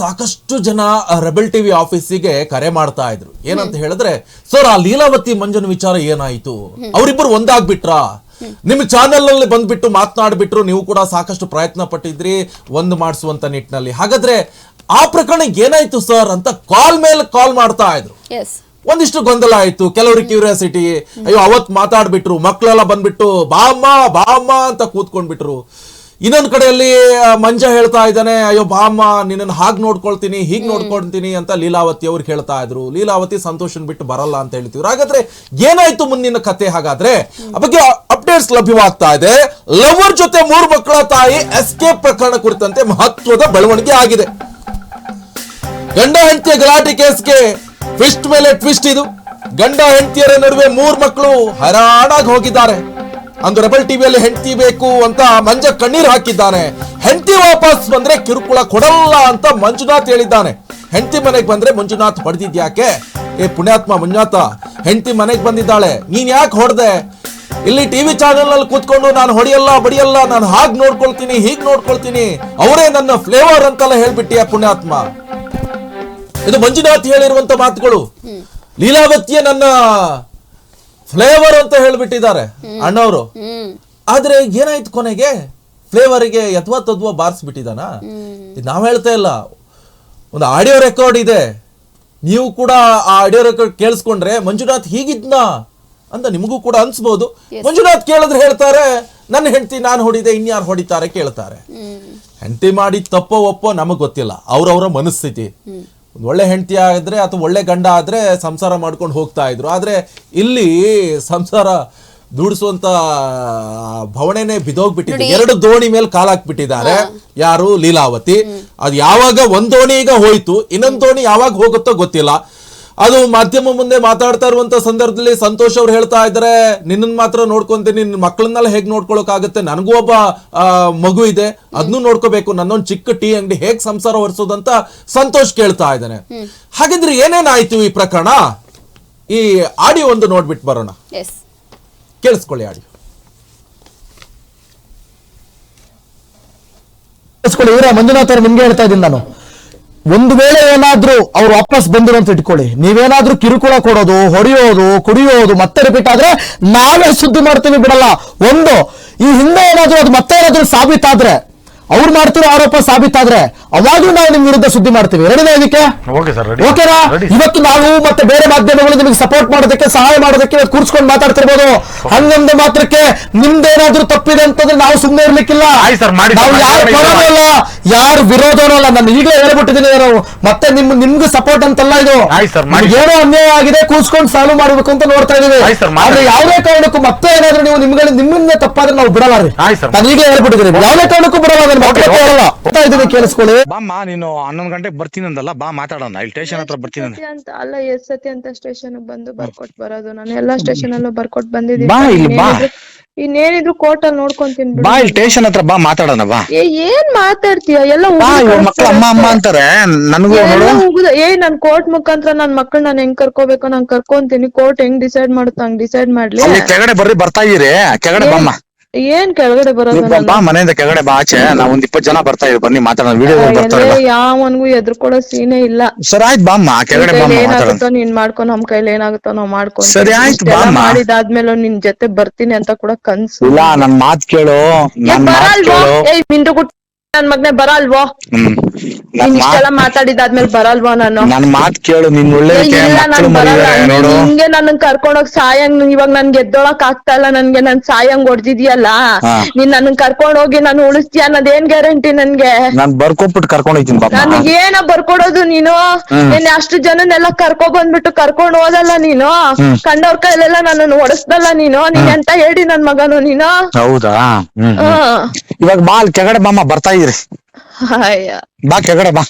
ಸಾಕಷ್ಟು ಜನ rebel TV ಆಫೀಸಿಗೆ ಕರೆ ಮಾಡ್ತಾ ಇದ್ರು. ಏನಂತ ಹೇಳಿದ್ರೆ ಸರ್ ಆ ಲೀಲಾವತಿ ಮಂಜನ್ ವಿಚಾರ ಏನಾಯ್ತು? ಅವರಿಬ್ಬರು ಒಂದಾಗ್ಬಿಟ್ರಾ? ನಿಮ್ ಚಾನೆಲ್ ಅಲ್ಲಿ ಬಂದ್ಬಿಟ್ಟು ಮಾತನಾಡ್ಬಿಟ್ರು ನೀವು ಕೂಡ ಸಾಕಷ್ಟು ಪ್ರಯತ್ನ ಪಟ್ಟಿದ್ರಿ ಒಂದು ಮಾಡಿಸುವಂತ ನಿಟ್ಟಿನಲ್ಲಿ. ಹಾಗಾದ್ರೆ ಆ ಪ್ರಕರಣ ಏನಾಯ್ತು ಸರ್ ಅಂತ ಕಾಲ್ ಮೇಲೆ ಕಾಲ್ ಮಾಡ್ತಾ ಇದ್ರು. ಒಂದಿಷ್ಟು ಗೊಂದಲ ಆಯ್ತು. ಕೆಲವ್ರಿಗೆ ಕ್ಯೂರಿಯಾಸಿಟಿ ಅಯ್ಯೋ ಅವತ್ ಮಾತಾಡ್ಬಿಟ್ರು ಮಕ್ಕಳೆಲ್ಲ ಬಂದ್ಬಿಟ್ಟು ಬಾಮ್ಮ ಬಾಮ್ಮ ಅಂತ ಕೂತ್ಕೊಂಡ್ಬಿಟ್ರು. ಇನ್ನೊಂದ್ ಕಡೆಯಲ್ಲಿ ಮಂಜ ಹೇಳ್ತಾ ಇದ್ದಾನೆ ಅಯ್ಯೋ ಬಾಮ್ಮ ನಿನ್ನನ್ನು ಹಾಗೆ ನೋಡ್ಕೊಳ್ತೀನಿ ಹೀಗೆ ನೋಡ್ಕೊಳ್ತೀನಿ ಅಂತ ಲೀಲಾವತಿ ಅವ್ರು ಹೇಳ್ತಾ ಇದ್ರು. ಲೀಲಾವತಿ ಸಂತೋಷನ್ ಬಿಟ್ಟು ಬರಲ್ಲ ಅಂತ ಹೇಳ್ತಿದ್ರು. ಹಾಗಾದ್ರೆ ಏನಾಯ್ತು ಮುಂದಿನ ಕತೆ ಹಾಗಾದ್ರೆ? ಬಗ್ಗೆ ಅಪ್ಡೇಟ್ಸ್ ಲಭ್ಯವಾಗ್ತಾ ಇದೆ. ಲವರ್ ಜೊತೆ ಮೂರು ಮಕ್ಕಳ ತಾಯಿ ಎಸ್ಕೇಪ್ ಪ್ರಕರಣ ಕುರಿತಂತೆ ಮಹತ್ವದ ಬೆಳವಣಿಗೆ ಆಗಿದೆ. ಗಂಡ ಹೆಂಡತಿಯ ಗಲಾಟೆ ಕೇಸ್ಗೆ ಟ್ವಿಸ್ಟ್ ಮೇಲೆ ಟ್ವಿಸ್ಟ್ ಇದು. ಗಂಡ ಹೆಂಡತಿಯರ ನಡುವೆ ಮೂರು ಮಕ್ಕಳು ಹೈರಾಣಾಗಿ ಹೋಗಿದ್ದಾರೆ. ಅಂದು ರೆಬಲ್ ಟಿವಿಯಲ್ಲಿ ಹೆಂಡತಿ ಬೇಕು ಅಂತ ಮಂಜ ಕಣ್ಣೀರು ಹಾಕಿದ್ದಾನೆ. ಹೆಂಡತಿ ವಾಪಸ್ ಬಂದ್ರೆ ಕಿರುಕುಳ ಕೊಡಲ್ಲ ಅಂತ ಮಂಜುನಾಥ್ ಹೇಳಿದ್ದಾನೆ. ಹೆಂಡತಿ ಮನೆಗೆ ಬಂದ್ರೆ ಮಂಜುನಾಥ್ ಹೊಡೆದಿದ್ಯಾಕೆ ಏ ಪುಣ್ಯಾತ್ಮ ಮಂಜುನಾಥ ಹೆಂಡತಿ ಮನೆಗೆ ಬಂದಿದ್ದಾಳೆ ನೀನ್ ಯಾಕೆ ಹೊಡೆದೆ? ಇಲ್ಲಿ ಟಿವಿ ಚಾನೆಲ್ನಲ್ಲಿ ಕೂತ್ಕೊಂಡು ನಾನು ಹೊಡೆಯಲ್ಲ ಬಡಿಯಲ್ಲ ನಾನು ಹಾಗ್ ನೋಡ್ಕೊಳ್ತೀನಿ ಹೀಗ್ ನೋಡ್ಕೊಳ್ತೀನಿ ಅವರೇ ನನ್ನ ಫ್ಲೇವರ್ ಅಂತೆಲ್ಲ ಹೇಳ್ಬಿಟ್ಟಿಯ ಪುಣ್ಯಾತ್ಮ? ಇದು ಮಂಜುನಾಥ್ ಹೇಳಿರುವಂತ ಮಾತುಗಳು. ಲೀಲಾವತಿಯ ನನ್ನ ಫ್ಲೇವರ್ ಅಂತ ಹೇಳ್ಬಿಟ್ಟಿದ್ದಾರೆ. ಅಣ್ಣವರು. ಆದ್ರೆ ಏನಾಯ್ತು ಕೊನೆಗೆ? ಫ್ಲೇವರ್ಗೆ ಯಥವಾ ತದ್ವಾ ಬಾರಿಸ್ಬಿಟ್ಟಿದಾನ ಇದು ನಾವ್ ಹೇಳ್ತಾ ಇಲ್ಲ. ಒಂದು ಆಡಿಯೋ ರೆಕಾರ್ಡ್ ಇದೆ. ನೀವು ಕೂಡ ಆ ಆಡಿಯೋ ರೆಕಾರ್ಡ್ ಕೇಳಿಸ್ಕೊಂಡ್ರೆ ಮಂಜುನಾಥ್ ಹೀಗಿದ್ನ ಅಂತ ನಿಮಗೂ ಕೂಡ ಅನ್ಸ್ಬೋದು. ಮಂಜುನಾಥ್ ಕೇಳಿದ್ರೆ ಹೇಳ್ತಾರೆ ನನ್ನ ಹೆಂಡತಿ ನಾನು ಹೊಡಿದೆ ಇನ್ಯಾರು ಹೊಡಿತಾರೆ ಕೇಳ್ತಾರೆ. ಹೆಂಡತಿ ಮಾಡಿ ತಪ್ಪೋ ಒಪ್ಪೋ ನಮಗ್ ಗೊತ್ತಿಲ್ಲ. ಅವ್ರವ್ರ ಮನಸ್ಥಿತಿ. ಒಂದ್ ಒಳ್ಳೆ ಹೆಂಡತಿ ಆದರೆ ಅಥವಾ ಒಳ್ಳೆ ಗಂಡ ಆದರೆ ಸಂಸಾರ ಮಾಡ್ಕೊಂಡು ಹೋಗ್ತಾ ಇದ್ರು. ಆದರೆ ಇಲ್ಲಿ ಸಂಸಾರ ದುಡಿಸುವಂತ ಭವಣೆನೇ ಬಿದ್ದೋಗ್ಬಿಟ್ಟಿದೆ. ಎರಡು ದೋಣಿ ಮೇಲೆ ಕಾಲಾಕ್ಬಿಟ್ಟಿದ್ದಾರೆ ಯಾರು ಲೀಲಾವತಿ? ಅದು ಯಾವಾಗ ಒಂದು ದೋಣಿ ಈಗ ಹೋಯ್ತು ಇನ್ನೊಂದು ದೋಣಿ ಯಾವಾಗ ಹೋಗುತ್ತೋ ಗೊತ್ತಿಲ್ಲ. ಅದು ಮಾಧ್ಯಮ ಮುಂದೆ ಮಾತಾಡ್ತಾ ಇರುವಂತ ಸಂದರ್ಭದಲ್ಲಿ ಸಂತೋಷ್ ಅವ್ರು ಹೇಳ್ತಾ ಇದ್ದಾರೆ ನಿನ್ನನ್ ಮಾತ್ರ ನೋಡ್ಕೊಂತೀನಿ ನಿನ್ನ ಮಕ್ಕಳನ್ನೆಲ್ಲ ಹೇಗ್ ನೋಡ್ಕೊಳಕಾಗತ್ತೆ ನನಗೂ ಒಬ್ಬ ಮಗು ಇದೆ ಅದನ್ನು ನೋಡ್ಕೋಬೇಕು ನನ್ನೊಂದು ಚಿಕ್ಕ ಟೀ ಅಂಗಡಿ ಹೇಗ್ ಸಂಸಾರ ಹೊರಿಸೋದಂತ ಸಂತೋಷ್ ಕೇಳ್ತಾ ಇದ್ದಾನೆ. ಹಾಗಿದ್ರೆ ಏನೇನಾಯ್ತು ಈ ಪ್ರಕರಣ? ಈ ಆಡಿಯೋ ಒಂದು ನೋಡ್ಬಿಟ್ಟು ಬರೋಣ. ಎಸ್ ಕೇಳಿಸ್ಕೊಳ್ಳಿ ಆಡಿಯೋ. ಕೇಳಿಸ್ಕೊಳ್ಳಿ ಇವರೇ ಮಂಜುನಾಥ್ ಅವ್ರು ನಿಮ್ಗೆ ಹೇಳ್ತಾ ಇದ್ದೀನಿ ನಾನು. ಒಂದು ವೇಳೆ ಏನಾದ್ರೂ ಅವ್ರು ವಾಪಸ್ ಬಂದ್ರು ಅಂತ ಇಟ್ಕೊಳ್ಳಿ. ನೀವೇನಾದ್ರೂ ಕಿರುಕುಳ ಕೊಡೋದು ಹೊಡೆಯೋದು ಕುಡಿಯೋದು ಮತ್ತೆ ರಿಪೀಟ್ ಆದ್ರೆ ನಾವೇ ಸುದ್ದಿ ಮಾಡ್ತೀವಿ ಬಿಡಲ್ಲ. ಒಂದು ಈ ಹಿಂದೆ ಏನಾದ್ರೂ ಅದು ಮತ್ತೆ ಏನಾದ್ರೂ ಸಾಬೀತಾದ್ರೆ ಅವ್ರು ಮಾಡ್ತಿರೋ ಆರೋಪ ಸಾಬೀತಾದ್ರೆ ಅವಾಗ್ಲೂ ನಾವು ನಿಮ್ ವಿರುದ್ಧ ಸುದ್ದಿ ಮಾಡ್ತೀವಿ. ಎರಡನೇ ಇದಕ್ಕೆ? ಓಕೆನಾ? ಇವತ್ತು ನಾವು ಮತ್ತೆ ಬೇರೆ ಮಾಧ್ಯಮಗಳು ನಿಮಗೆ ಸಪೋರ್ಟ್ ಮಾಡೋದಕ್ಕೆ ಸಹಾಯ ಮಾಡೋದಕ್ಕೆ ಇವತ್ತು ಕೂರ್ಸ್ಕೊಂಡು ಮಾತಾಡ್ತಿರ್ಬೋದು. ಹಂಗಂದ ಮಾತ್ರಕ್ಕೆ ನಿಮ್ದೇನಾದ್ರೂ ತಪ್ಪಿದೆ ಅಂತಂದ್ರೆ ನಾವು ಸುಮ್ಮನೆ ಇರ್ಲಿಕ್ಕಿಲ್ಲ. ನಾವು ಯಾರು ಯಾರು ವಿರೋಧನೂ ಅಲ್ಲ. ನಾನು ಈಗಲೇ ಹೇಳ್ಬಿಟ್ಟಿದ್ದೀನಿ ನಾವು ಮತ್ತೆ ನಿಮ್ ನಿಮ್ಗೆ ಸಪೋರ್ಟ್ ಅಂತಲ್ಲ ಇದು. ಆಯ್ತು ಸರ್, ಮಾಡಿ. ಏನೋ ಅನ್ಯಾಯ ಆಗಿದೆ ಕೂಸ್ಕೊಂಡು ಸಾಲ್ವ್ ಮಾಡ್ಬೇಕು ಅಂತ ನೋಡ್ತಾ ಇದೀವಿ. ಆಯ್ತು ಸರ್, ಮಾಡಿ. ಆದ್ರೆ ಯಾವುದೇ ಕಾರಣಕ್ಕೂ ಮತ್ತೆ ಏನಾದ್ರೂ ನೀವು ನಿಮ್ಗಳ ನಿಮ್ಮಿಂದ ತಪ್ಪಾದ್ರೆ ನಾವು ಬಿಡಲ್ಲ ರೀ ಸರ್, sir. ನಾನು ಈಗಲೇ ಹೇಳ್ಬಿಟ್ಟಿದ್ದೀನಿ. ಯಾವುದೇ ಕಾರಣಕ್ಕೂ ಬಿಡಲ್ಲ ನಾನು ಇದೀನಿ ಕೇಳಿಸ್ಕೊಳ್ಳಿ. ಬಾಮ್ಮ ನೀನು ಹನ್ನೊಂದು ಗಂಟೆಗೆ ಬರ್ತೀನಿ ಅಂದಲ್ಲ ಬಾ ಮಾತಾಡೋಣ. ಇಲ್ಲಿ ಸ್ಟೇಷನ್ ಹತ್ರ ಬರ್ತೀನಿ ಅಂದೆ. ಸತಿ ಅಂತ ಅಲ್ಲ ಎಷ್ಟ್ ಸತಿ ಅಂತ ಸ್ಟೇಷನ್ ಬಂದು ಬರ್ಕೊಟ್ ಬರೋದು. ನಾನು ಎಲ್ಲಾ ಸ್ಟೇಷನ್ ಅಲ್ಲೂ ಬರ್ಕೊಟ್ ಬಂದಿದ್ದೀನಿ. ಬಾ ಇಲ್ಲಿ ಬಾ. ಇನ್ನೇನಿದ್ರು ಕೋರ್ಟ್ ಅಲ್ಲಿ ನೋಡ್ಕೊಂತೀನಿ. ಬಾ ಇಲ್ಲಿ ಸ್ಟೇಷನ್ ಹತ್ರ ಬಾ ಮಾತಾಡೋಣ ಬಾ. ಏ ಏನ್ ಮಾತಾಡ್ತೀಯ? ಎಲ್ಲ ಬಾ ಉಗಿದು ಇವ್ರ ಮಕ್ಳು ಅಮ್ಮ ಅಮ್ಮ ಅಂತಾರೆ. ನನಗೂ ನೋಡು. ಏ ನನ್ ಕೋರ್ಟ್ ಮುಖಾಂತರ ನನ್ ಮಕ್ಕಳು ನಾನು ಹೆಂಗ್ ಕರ್ಕೋಬೇಕು? ನಾನ್ ಕರ್ಕೊಂತೀನಿ. ಕೋರ್ಟ್ ಹೆಂಗ್ ಡಿಸೈಡ್ ಮಾಡುತ್ತ ಹಂಗ್ ಡಿಸೈಡ್ ಮಾಡ್ಲಿ. ಅಲ್ಲಿ ಕೆಳಗಡೆ ಬರ್ರಿ ಬರ್ತಾ ಇದೀರಿ ಕೆಳಗಡೆ ಬಾಮ್ಮ. ಏನ್ ಕೆಳಗಡೆ ಬರೋದು ನೀವು ಬಾ ಮನೆಯಿಂದ ಕೆಳಗಡೆ ಬಾ ಆಚೆ. ನಾವ್ ಒಂದ್ ಇಪ್ಪತ್ ಜನ ಬರ್ತಾ ಇದೀವಿ. ಬನ್ನಿ ಮಾತಾಡೋಣ. ವಿಡಿಯೋ ಬರ್ತಾರೆ ಎಲ್ಲ ಯಾವನ್ಗೂ ಎದ್ರುಕೊಡೋ ಸೀನೇ ಇಲ್ಲ. ಸರಿ ಆಯ್ತು ಬಾಮ್ಮ ನಿನ್ ಕೆಳಗಡೆ ಕೈಲಿ ಬಾಮ್ಮ ಮಾತಾಡೋಣ. ಏನಾಗುತ್ತೋ ನೀನ್ ಮಾಡ್ಕೊ ನಮ್ ಕೈಲಿ ಏನಾಗುತ್ತೋ ನಾವ್ ಮಾಡ್ಕೊಂತೀವಿ. ಸರಿ, ಆಯ್ತು, ಬಾಮ್ಮ. ಮಾಡಿದಾದ್ಮೇಲೆ ನಿನ್ ಜೊತೆ ಬರ್ತೀನಿ ಅಂತ ಕೂಡ ಕನ್ಸು. ಇಲ್ಲ ನನ್ ಮಾತ್ ಕೇಳು. ಏ, ನನ್ ಮಾತ್ ಬರಲ್ವೋ? ಕೇಳು. ಏಯ್ ಮಿಂಡು ಗುಟ್ ನನ್ ಮಗ್ನೆ ಬರಲ್ವೋ? ಹ್ಮ್. ನನ್ ಇಷ್ಟೆಲ್ಲ ಮಾತ್ ಮಾತಾಡಿದಾದ್ಮೇಲೆ ಬರಲ್ವಾ ನಾನು? ನನ್ ಮಾತ್ ಕೇಳು ನಿನ್ ಒಳ್ಳೇದಕ್ಕೆ ಇಲ್ಲ ನಾನ್ ಬರಲ್ಲ. ಮರಿದಾರೆ ನೋಡು. ಹಿಂಗೆ ನನ್ನ ಕರ್ಕೊಂಡೋಗ್ ಸಾಯಂಗ್ ಇವಾಗ ನನ್ಗೆ ಎದ್ದೋಳಕ್ ಆಗ್ತಾ ಇಲ್ಲ ನನ್ಗೆ ನನ್ ಸಾಯಂಗ್ ಹೊಡ್ದಿದ್ಯಲ್ಲ? ಹಾ. ನೀನ್ ನನ್ ಕರ್ಕೊಂಡ್ ಹೋಗಿ ನಾನು ಉಳಿಸ್ತೀಯ ಅನ್ನೋದೇನ್ ಗ್ಯಾರಂಟಿ ನನ್ಗೆ? ನಾನ್ ಬರ್ಕೊಟ್ಬಿಟ್ಟು ಕರ್ಕೊಂಡ್ ಹೋಗ್ತೀನಿ ನನ್ಗೆ ಏನ ಬರ್ಕೊಡೋದು ನೀನು? ಹ್ಮ್. ನೀನ್ ಅಷ್ಟು ಜನನೆಲ್ಲ ಕರ್ಕೊ ಬಂದ್ಬಿಟ್ಟು ಕರ್ಕೊಂಡ್ ಹೋದಲ್ಲ ನೀನು? ಕಂಡವ್ರ ಕೈಲೆಲ್ಲ ನನ್ನನ್ನು ಹೊಡಸ್ದಲ್ಲ ನೀನು? ನೀನ್ ಎಂತ ಹೇಳಿ ನನ್ ಮಗನು ನೀನು? ಹೌದಾ? ಹ್ಮ್ ಹ್ಮ್. ಹ್ಮ್ ಇವಾಗ ಬಾ ಕೆಗಡೆ ಕೆಳಗಡೆ ಬಾಮ್ಮ ಬರ್ತಾ ಇದೀರಿ ಬಾ ಕೆಳಗಡೆ ಬಾ